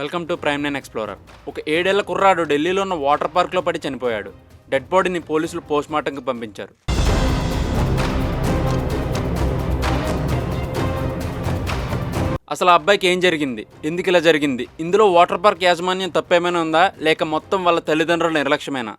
Welcome to prime nine explorer. ఒక ఏడేళ్ళ కుర్రాడు ఢిల్లీలో ఉన్న వాటర్ పార్క్లో పడి చనిపోయాడు. డెడ్ బాడీని పోలీసులు పోస్ట్మార్టంకి పంపించారు. అసలు ఆ అబ్బాయికి ఏం జరిగింది? ఎందుకు ఇలా జరిగింది? ఇందులో వాటర్ పార్క్ యాజమాన్యం తప్పేమైనా ఉందా? లేక మొత్తం వాళ్ళ తల్లిదండ్రుల నిర్లక్ష్యమేనా?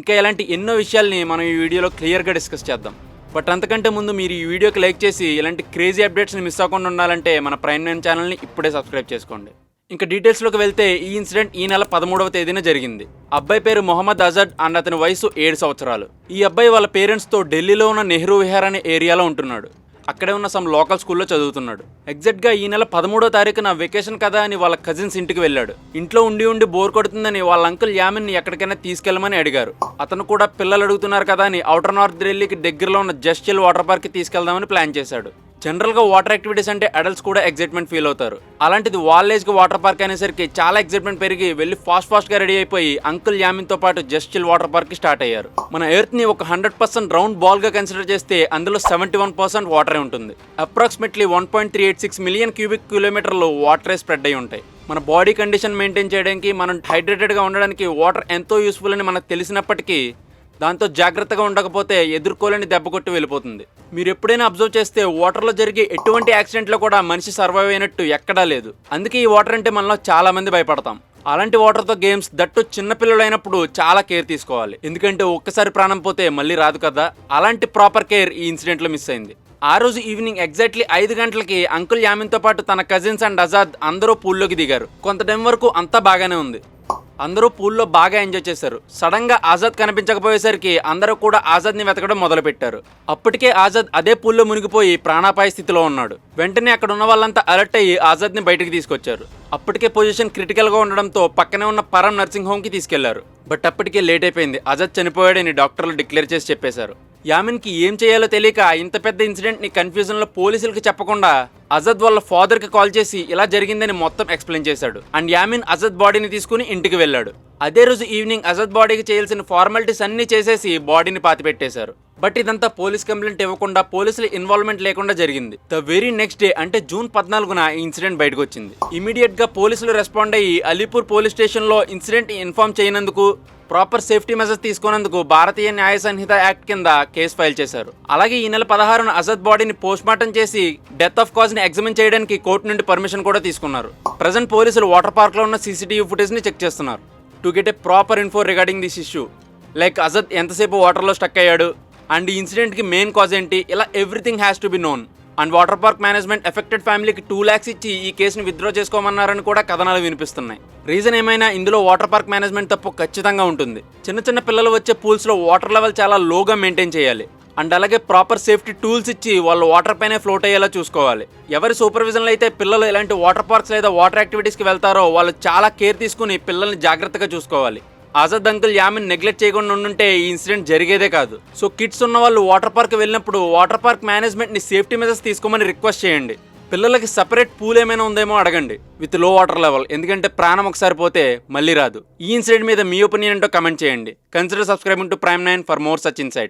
ఇంకా ఇలాంటి ఎన్నో విషయాల్ని మనం ఈ వీడియోలో క్లియర్గా డిస్కస్ చేద్దాం. బట్ అంతకంటే ముందు మీరు ఈ వీడియోకి లైక్ చేసి ఇలాంటి క్రేజీ అప్డేట్స్ని మిస్ అవ్వకుండా ఉండాలంటే మన ప్రైమ్ నైన్ ఛానల్ని ఇప్పుడే సబ్స్క్రైబ్ చేసుకోండి. ఇంకా డీటెయిల్స్లోకి వెళ్తే ఈ ఇన్సిడెంట్ ఈ నెల పదమూడవ తేదీన జరిగింది. అబ్బాయి పేరు మొహమ్మద్ అజద్ అండ్ అతని వయసు ఏడు సంవత్సరాలు. ఈ అబ్బాయి వాళ్ళ పేరెంట్స్తో ఢిల్లీలో ఉన్న నెహ్రూ విహార్ అనే ఏరియాలో ఉంటున్నాడు. అక్కడే ఉన్న సమ్ లోకల్ స్కూల్లో చదువుతున్నాడు. ఎగ్జాక్ట్గా ఈ నెల పదమూడో తారీఖున వెకేషన్ కదా అని వాళ్ళ కజిన్స్ ఇంటికి వెళ్ళాడు. ఇంట్లో ఉండి ఉండి బోర్ కొడుతుందని వాళ్ళ అంకుల్ యామిన్ని ఎక్కడికైనా తీసుకెళ్ళమని అడిగారు. అతను కూడా పిల్లలు అడుగుతున్నారు కదా అని ఔటర్ నార్త్ ఢిల్లీకి దగ్గరలో ఉన్న జస్టిల్ వాటర్ పార్క్కి తీసుకెళ్దామని ప్లాన్ చేశాడు. జనరల్గా వాటర్ యాక్టివిటీస్ అంటే అడల్ట్స్ కూడా ఎగ్జైట్మెంట్ ఫీల్ అవుతారు. అలాంటిది వాళ్ళ ఏజ్కి వాటర్ పార్క్ అనేసరికి చాలా ఎక్సైట్మెంట్ పెరిగి వెళ్ళి ఫాస్ట్ ఫాస్ట్గా రెడీ అయిపోయి అంకుల్ యామిన్తో పాటు జస్ట్ చిల్ వాటర్ పార్క్కి స్టార్ట్ అయ్యారు. మన ఎర్త్ని ఒక హండ్రెడ్ పర్సెంట్ రౌండ్ బాల్గా కన్సిడర్ చేస్తే అందులో సెవెంటీ వన్ పర్సెంట్ వాటరే ఉంటుంది. Approximately one point three eight six million cubic కిలోమీటర్లు వాటరే స్ప్రెడ్ అయి ఉంటాయి. మన బాడీ కండిషన్ మెయింటైన్ చేయడానికి మనం హైడ్రేటెడ్గా ఉండడానికి వాటర్ ఎంతో యూస్ఫుల్ అని మనకు తెలిసినప్పటికీ దాంతో జాగ్రత్తగా ఉండకపోతే ఎదుర్కోలేని దెబ్బ కొట్టి వెళ్ళిపోతుంది. మీరు ఎప్పుడైనా అబ్జర్వ్ చేస్తే వాటర్లో జరిగే ఎటువంటి యాక్సిడెంట్లో కూడా మనిషి సర్వైవ్ అయినట్టు ఎక్కడా లేదు. అందుకే ఈ వాటర్ అంటే మనలో చాలా మంది భయపడతాం. అలాంటి వాటర్తో గేమ్స్ దట్టు చిన్నపిల్లలైనప్పుడు చాలా కేర్ తీసుకోవాలి. ఎందుకంటే ఒక్కసారి ప్రాణం పోతే మళ్ళీ రాదు కదా? అలాంటి ప్రాపర్ కేర్ ఈ ఇన్సిడెంట్లో మిస్ అయింది. ఆ రోజు ఈవినింగ్ ఎగ్జాక్ట్లీ ఐదు గంటలకి అంకుల్ యామిన్తో పాటు తన కజిన్స్ అండ్ అజాద్ అందరూ పూల్లోకి దిగారు. కొంత టైం వరకు అంతా బాగానే ఉంది. అందరూ పూల్లో బాగా ఎంజాయ్ చేశారు. సడన్గా ఆజాద్ కనిపించకపోయేసరికి అందరూ కూడా ఆజాద్ని వెతకడం మొదలుపెట్టారు. అప్పటికే ఆజాద్ అదే పూల్లో మునిగిపోయి ప్రాణాపాయ స్థితిలో ఉన్నాడు. వెంటనే అక్కడ ఉన్న వాళ్ళంతా అలర్ట్ అయ్యి ఆజాద్ని బయటికి తీసుకొచ్చారు. అప్పటికే పొజిషన్ క్రిటికల్గా ఉండడంతో పక్కనే ఉన్న పరం నర్సింగ్ హోమ్కి తీసుకెళ్ళారు. బట్ అప్పటికే లేట్ అయిపోయింది. ఆజాద్ చనిపోయాడని డాక్టర్లు డిక్లేర్ చేసి చెప్పేశారు. యామిన్కి ఏం చేయాలో తెలియక ఇంత పెద్ద ఇన్సిడెంట్ని కన్ఫ్యూజన్లో పోలీసులకు చెప్పకుండా అజద్ వాళ్ళ ఫాదర్కి కాల్ చేసి ఇలా జరిగిందని మొత్తం ఎక్స్ప్లెయిన్ చేశాడు. అండ్ యామిన్ అజద్ బాడీని తీసుకుని ఇంటికి వెళ్ళాడు. అదే రోజు ఈవినింగ్ అజద్ బాడీకి చేయాల్సిన ఫార్మాలిటీస్ అన్నీ చేసేసి బాడీని పాతిపెట్టేశారు. బట్ ఇదంతా పోలీస్ కంప్లైంట్ ఇవ్వకుండా పోలీసుల ఇన్వాల్వ్మెంట్ లేకుండా జరిగింది. ద వెరీ నెక్స్ట్ డే అంటే జూన్ పద్నాలుగున ఈ ఇన్సిడెంట్ బయటకు వచ్చింది ఇమీడియట్గా పోలీసులు రెస్పాండ్ అయ్యి అలీపూర్ పోలీస్ స్టేషన్లో ఇన్సిడెంట్ ఇన్ఫార్మ్ చేయనందుకు ప్రాపర్ సేఫ్టీ మెజర్స్ తీసుకున్నందుకు భారతీయ న్యాయ సంహిత యాక్ట్ కింద కేసు ఫైల్ చేశారు. అలాగే ఈ నెల పదహారున అజద్ బాడీని పోస్ట్ మార్టం చేసి డెత్ ఆఫ్ కాజ్ని ఎగ్జామిన్ చేయడానికి కోర్టు నుండి పర్మిషన్ కూడా తీసుకున్నారు. ప్రజెంట్ పోలీసులు వాటర్ పార్క్లో ఉన్న సీసీటీవీ ఫుటేజ్ని చెక్ చేస్తున్నారు. To get a proper info regarding this issue. Like Azad ఎంతసేపు వాటర్లో స్టక్ అయ్యాడు? అండ్ ఈ ఇన్సిడెంట్కి మెయిన్ కాజ్ ఏంటి? ఇలా everything has to be known and water park management affected ఫ్యామిలీకి టూ ల్యాక్స్ ఇచ్చి ఈ కేసుని విత్డ్రా చేసుకోమన్నారని కూడా కథనాలు వినిపిస్తున్నాయి. రీజన్ ఏమైనా ఇందులో వాటర్ పార్క్ మేనేజ్మెంట్ తప్పు ఖచ్చితంగా ఉంటుంది. చిన్న చిన్న పిల్లలు వచ్చే పూల్స్లో వాటర్ లెవెల్ చాలా లోగా మెయింటైన్ చేయాలి. అండ్ అలాగే ప్రాపర్ సేఫ్టీ టూల్స్ ఇచ్చి వాళ్ళు వాటర్ పైనే ఫ్లోట్ అయ్యేలా చూసుకోవాలి. ఎవరి సూపర్విజన్లో అయితే పిల్లలు ఇలాంటి వాటర్ పార్క్స్ లేదా వాటర్ యాక్టివిటీస్కి వెళ్తారో వాళ్ళు చాలా కేర్ తీసుకుని పిల్లల్ని జాగ్రత్తగా చూసుకోవాలి. ఆజాద్ అంకుల్ యామిన్ నెగ్లెక్ట్ చేయకుండా ఉండుంటే ఈ ఇన్సిడెంట్ జరిగేదే కాదు. సో కిడ్స్ ఉన్న వాళ్ళు వాటర్ పార్క్ వెళ్ళినప్పుడు వాటర్ పార్క్ మేనేజ్మెంట్ని సేఫ్టీ మెజర్స్ తీసుకోమని రిక్వెస్ట్ చేయండి. పిల్లలకి సపరేట్ పూల్ ఏమైనా ఉందేమో అడగండి విత్లో వాటర్ లెవెల్ ఎందుకంటే ప్రాణం ఒకసారి పోతే మళ్ళీ రాదు. ఈ ఇన్సిడెంట్ మీద మీ ఒపీనియన్ ఏంటో కమెంట్ చేయండి. Consider subscribing to prime nine for more such insight